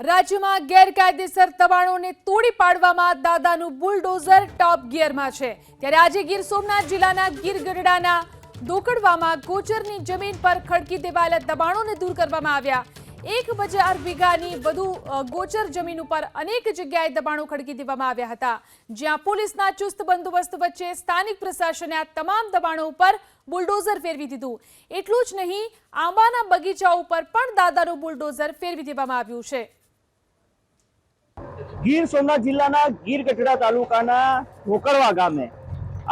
રાજ્યમાં ગેરકાયદેસર દબાણોને તોડી પાડવામાં દાદાનું બુલડોઝર ટોપ ગિયરમાં છે. ત્યારે આજે ગીર સોમનાથ જિલ્લાના ગીર ગઢડાના દોકડવામાં ગોચરની જમીન પર ખડકી દેવાયેલા દબાણોને દૂર કરવામાં આવ્યા. એક હજાર વીઘાની વધુ ગોચર જમીન ઉપર અનેક જગ્યાએ દબાણો ખડકી દેવામાં આવ્યા હતા. જ્યાં પોલીસના ચુસ્ત બંદોબસ્ત વચ્ચે સ્થાનિક પ્રશાસને આ તમામ દબાણો ઉપર બુલડોઝર ફેરવી દીધું. એટલું જ નહીં, આંબાના બગીચા ઉપર પણ દાદાનું બુલડોઝર ફેરવી દેવામાં આવ્યું છે. ગીર સોમનાથ જિલ્લાના ગીર ગઢડા તાલુકાના ઢોકરવા ગામે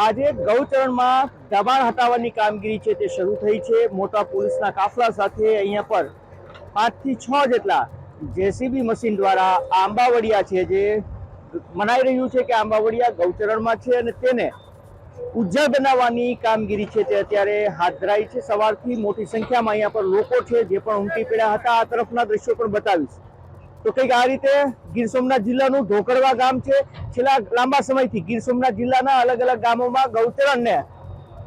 આજે ગૌચરણમાં દબાણ હટાવવાની કામગીરી છે તે શરૂ થઈ છે. મોટા પોલીસના કાફલા સાથે અહીંયા પર પાંચથી છ જેટલા જેસીબી મશીન દ્વારા આંબાવડિયા છે જે મનાઈ રહ્યું છે કે આંબાવડિયા ગૌચરણમાં છે અને તેને ઉજ્જળ બનાવવાની કામગીરી છે તે અત્યારે હાથ ધરાઈ છે. સવારથી મોટી સંખ્યામાં અહીંયા પર લોકો છે જે પણ ઉમટી પડ્યા હતા. આ તરફના દ્રશ્યો પણ બતાવીશ. તો કંઈક આ રીતે ગીર સોમનાથ જિલ્લાનું ઢોકરવા ગામ છે. છેલ્લા લાંબા સમયથી ગીર સોમનાથ જિલ્લાના અલગ અલગ ગામોમાં ગૌચરણને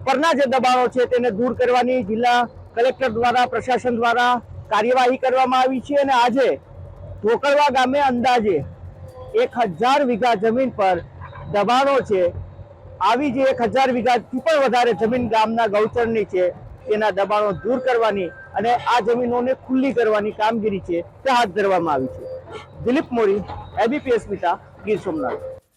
પરના જે દબાણો છે તેને દૂર કરવાની જિલ્લા કલેક્ટર દ્વારા, પ્રશાસન દ્વારા કાર્યવાહી કરવામાં આવી છે અને આજે ઢોકરવા ગામે અંદાજે એક હજાર વીઘા જમીન પર દબાણો છે. આવી જે એક હજાર વીઘાથી પણ વધારે જમીન ગામના ગૌચરની છે, તેના દબાણો દૂર કરવાની અને આ જમીનોને ખુલ્લી કરવાની કામગીરી છે તે હાથ ધરવામાં આવી છે. દિલીપ મોરી એબીપી અસ્મિતા ગીર સોમનાથ